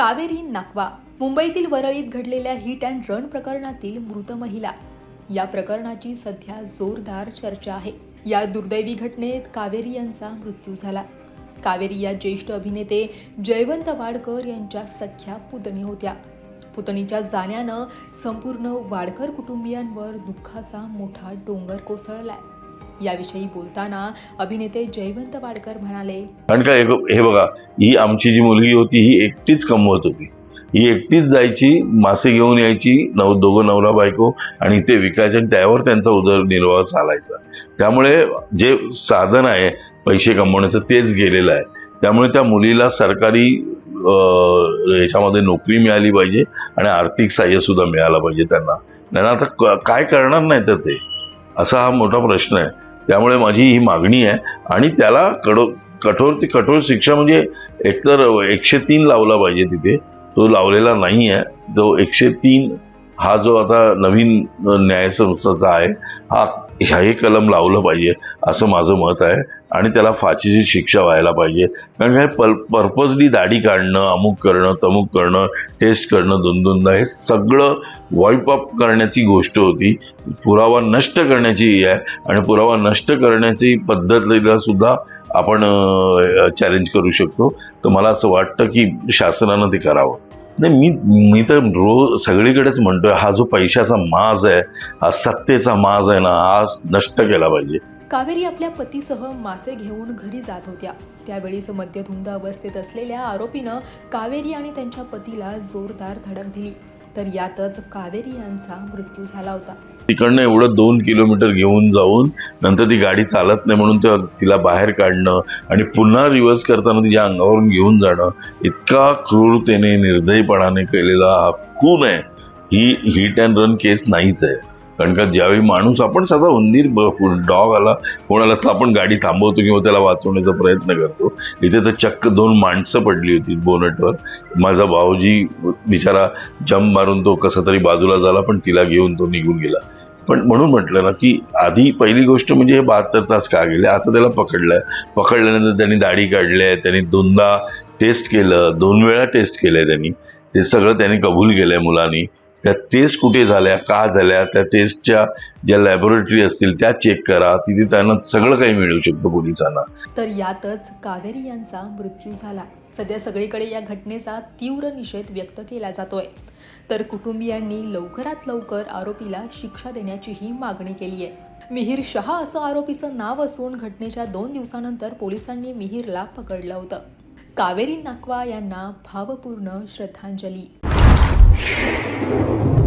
कावेरी नाकवा मुंबईतील वरळीत घडलेल्या hit and run प्रकरणातील मृत महिला. या प्रकरणाची सध्या जोरदार चर्चा आहे. या दुर्दैवी घटनेत कावेरी यांचा मृत्यू झाला. कावेरी या ज्येष्ठ अभिनेते जयवंत वाडकर यांच्या सख्या पुतणी होत्या. पुतणीच्या जाण्यानं संपूर्ण वाडकर कुटुंबियांवर दुःखाचा मोठा डोंगर कोसळलाय. याविषयी बोलताना अभिनेते जयवंत वाडकर म्हणाले कारण का हे बघा ही आमची जी मुलगी होती ही एकटीच कमवत होती. ही एकटीच जायची मासे घेऊन यायची नव दोघं नवरा बायको आणि ते विकायचे आणि त्यावर त्यांचा उदरनिर्वाह चालायचा. त्यामुळे जे साधन आहे पैसे कमवण्याचं तेच गेलेलं आहे. त्यामुळे त्या मुलीला सरकारी याच्यामध्ये नोकरी मिळाली पाहिजे आणि आर्थिक सहाय्य सुद्धा मिळालं पाहिजे त्यांना. त्यांना आता काय करणार नाही तर ते? असा हा मोठा प्रश्न आहे. त्यामुळे माझी ही मागणी आहे. आणि त्याला कडो कठोर ती कठोर शिक्षा म्हणजे एकतर एकशे तीन लावला पाहिजे तिथे. तो लावलेला नाही आहे. तो एकशे तीन हा जो आता नवीन न्यायसंस्थाचा आहे हा ह्याही कलम लावलं पाहिजे असं माझं मत आहे. आणि त्याला फाशीची शिक्षा व्हायला पाहिजे. कारण काय पल पर्पजली दाढी काढणं अमुक करणं तमुक करणं टेस्ट करणं दोन दोनदा हे सगळं वाईप अप करण्याची गोष्ट होती. पुरावा नष्ट करण्याची ही आहे. आणि पुरावा नष्ट करण्याची पद्धतीला सुद्धा आपण चॅलेंज करू शकतो. तर मला असं वाटतं की शासनानं ते करावं. नाही मी मी तर रोज सगळीकडेच म्हणतोय हा जो पैशाचा माज आहे हा सत्तेचा माज आहे ना हा नष्ट केला पाहिजे. कावेरी आपल्या पतीसह मासे घेऊन घरी जात होत्या. त्यावेळीच मद्यधुंद अवस्थेत असलेल्या आरोपीनं कावेरी आणि त्यांच्या पतीला जोरदार धडक दिली. तर यातच कावेरी यांचा मृत्यू झाला होता. तिकडनं एवढं दोन किलोमीटर घेऊन जाऊन नंतर ती गाडी चालत नाही म्हणून त्या- तिला बाहेर काढणं आणि पुन्हा रिव्हर्स करताना तिच्या अंगावरून घेऊन जाणं इतका क्रूरतेने निर्दयीपणाने केलेला हा खून आहे. ही हिट अँड रन केस नाहीच आहे. कारण का ज्यावेळी माणूस आपण साधा उंदीर डॉग आला कोणाला तर आपण गाडी थांबवतो किंवा त्याला वाचवण्याचा प्रयत्न करतो. इथे तर चक्क दोन माणसं पडली होती बोनटवर. माझा भाऊजी बिचारा जंप मारून तो कसा तरी बाजूला झाला पण तिला घेऊन तो निघून गेला. पण म्हणून म्हटलं ना की आधी पहिली गोष्ट म्हणजे हे बहात्तर तास का गेले? आता त्याला पकडलंय. पकडल्यानंतर त्यांनी दाढी काढली आहे त्यांनी दोनदा टेस्ट केलं दोन वेळा टेस्ट केलंय त्यांनी. ते सगळं त्यांनी कबूल केलंय मुलांनी. त्या टेस्ट कुठे झाल्या का झाल्या त्या टेस्टच्या ज्या लॅबोरेटरी असतील त्या चेक करा तिथे त्यांना सगळं काही मिळू शकतं पोलिसांना. तर यातच कावेरी यांचा मृत्यू झाला. सध्या सगळीकडे या घटनेचा तीव्र निषेध व्यक्त केला जातोय. तर कुटुंबियांनी लवकरात लवकर आरोपीला शिक्षा देण्याचीही मागणी केली आहे मिहीर शहा असं आरोपीचं नाव असून घटनेच्या दोन दिवसानंतर पोलिसांनी मिहीरला पकडलं होतं. कावेरी नाकवा यांना भावपूर्ण श्रद्धांजली. you